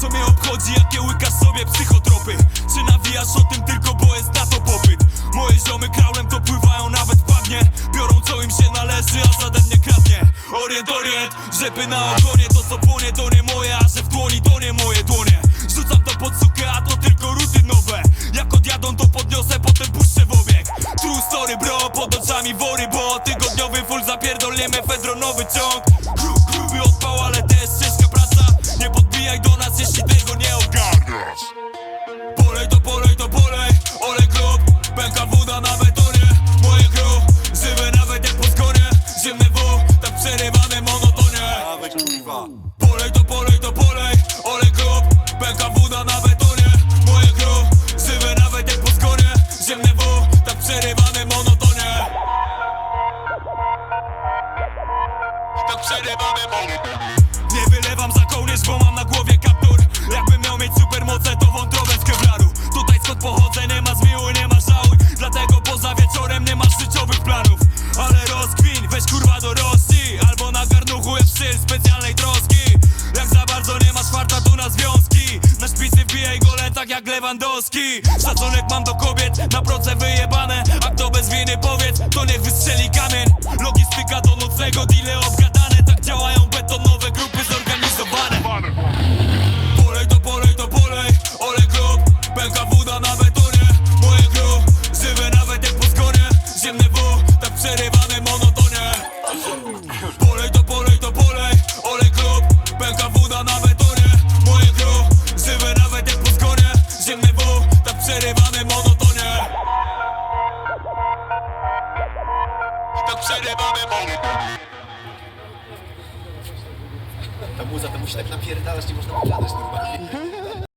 Co mnie obchodzi, jakie łykasz sobie psychotropy? Czy nawijasz o tym tylko, bo jest na to popyt? Moje ziomy kraulem to pływają, nawet padnie. Biorą co im się należy, a zade mnie kradnie. Orient, orient, żeby na ogonie. To co płonie, to nie moje, a że w dłoni to nie moje dłonie. Rzucam to pod sukę, a to tylko rutynowe Jak odjadą to podniosę, potem puszczę w obieg. True story bro, pod oczami wory, bo ty go zapierdolnie mefedronowy ciąg. Gru- Gruby odpał, ale też ciężka praca. Nie podbijaj do nas, jeśli tego nie ogarniasz. Polej to polej to polej, olej klub Pęka woda na betonie, moje crew Żywe nawet jak po zgonie Ziemne W, tak przerywane monotonie. Polej to polej to polej, olej klub Pęka woda na betonie, moje crew Żywe nawet jak po zgonie Ziemne W, tak przerywane monotonie Monotonie nie wylewam za kołnierz, bo mam na głowie kaptur. Jakbym miał mieć supermoce, to wątrobę z kevlaru. Tutaj skąd pochodzę, nie ma zmiłuj, nie ma żałuj. Dlatego poza wieczorem nie masz życiowych planów. Ale rozkwin, weź kurwa do Rosji. Albo na garnuchu jest styl specjalnej troski. Jak za bardzo nie masz farta, to na związki. Na szpicy wbijaj gole tak jak Lewandowski. Szacunek mam do kobiet, na proce Pęka woda na betonie, moje crew Żywe nawet jak po zgonie, ziemne W Tak przerywane monotonie. Polej to polej to polej, olej klub Pęka woda na betonie, moje crew Żywe nawet jak po zgonie, ziemne W Tak przerywane monotonie. Tak przerywane monotonie. Ta muza to musi tak napierdalać, nie można wygadać normalnie.